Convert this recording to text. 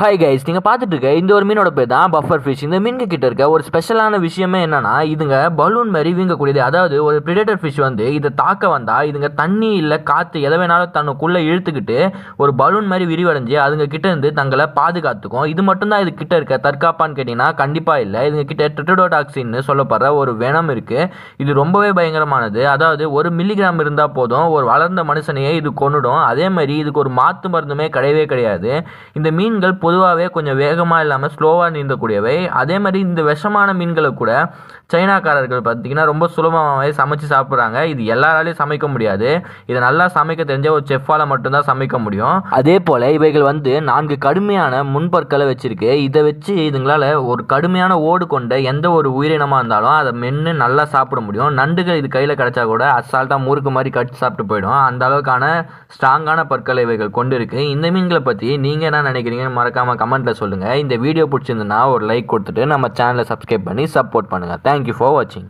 Hi guys நீங்கள் பார்த்துட்டு இருக்க இந்த ஒரு மீனோட பேர் தான் பஃபர் ஃபிஷ் இந்த மீன்க கிட்ட இருக்க ஒரு ஸ்பெஷலான விஷயமே என்னன்னா இதுங்க பலூன் மாதிரி வீங்கக்கூடியது. அதாவது ஒரு பிரிடேட்டர் ஃபிஷ் வந்து இதை தாக்க வந்தால் இதுங்க தண்ணி இல்லை காற்று எதை வேணாலும் தன்னுக்குள்ளே இழுத்துக்கிட்டு ஒரு பலூன் மாதிரி விரிவடைஞ்சு அதுங்க கிட்ட இருந்து தங்களை பாதுகாத்துக்கும். இது மட்டும்தான் இது கிட்ட இருக்க. தற்காப்பான்னு கேட்டிங்கன்னா கண்டிப்பாக இல்லை. இதுங்க கிட்ட ட்ரிட்டோடாக்சின்னு சொல்லப்படுற ஒரு வெனம் இருக்குது இது ரொம்பவே பயங்கரமானது. அதாவது ஒரு மில்லிகிராம் இருந்தால் போதும். ஒரு வளர்ந்த மனுஷனையே இது கொன்னுடும். அதே மாதிரி இதுக்கு ஒரு மாற்று மருந்துமே கிடையவே கிடையாது. இந்த மீன்கள் பொதுவாகவே கொஞ்சம் வேகமாக இல்லாமல் ஸ்லோவாக நீந்தக்கூடியவை. அதே மாதிரி இந்த விஷமான மீன்களை கூட சைனாக்காரர்கள் பார்த்தீங்கன்னா ரொம்ப சுலபமாகவே சமைச்சு சாப்பிட்றாங்க. இது எல்லாராலையும் சமைக்க முடியாது. இதை நல்லா சமைக்க தெரிஞ்ச ஒரு செஃப்பால் மட்டும்தான் சமைக்க முடியும். அதே போல் இவைகள் வந்து நான்கு கடுமையான முன்பற்களை வச்சுருக்கு. இதை வச்சு இதுங்களால் ஒரு கடுமையான ஓடு கொண்ட எந்த ஒரு உயிரினமாக இருந்தாலும் அதை மென்று நல்லா சாப்பிட முடியும். நண்டுகள் இது கையில் கிடச்சா கூட அசால்ட்டாக முறுக்கு மாதிரி கடிச்சு சாப்பிட்டு போயிடும். அந்த அளவுக்கான ஸ்ட்ராங்கான பற்களை இவைகள் கொண்டு இருக்கு இந்த மீன்களை பற்றி நீங்கள் என்ன நினைக்கிறீங்கன்னு மறக்காமல் கமெண்ட்டில் சொல்லுங்கள் இந்த வீடியோ பிடிச்சிருந்துன்னா ஒரு லைக் கொடுத்துட்டு நம்ம சேனலை சப்ஸ்கிரைப் பண்ணி சப்போர்ட் பண்ணுங்கள் தேங்க்யூ ஃபார் வாட்சிங்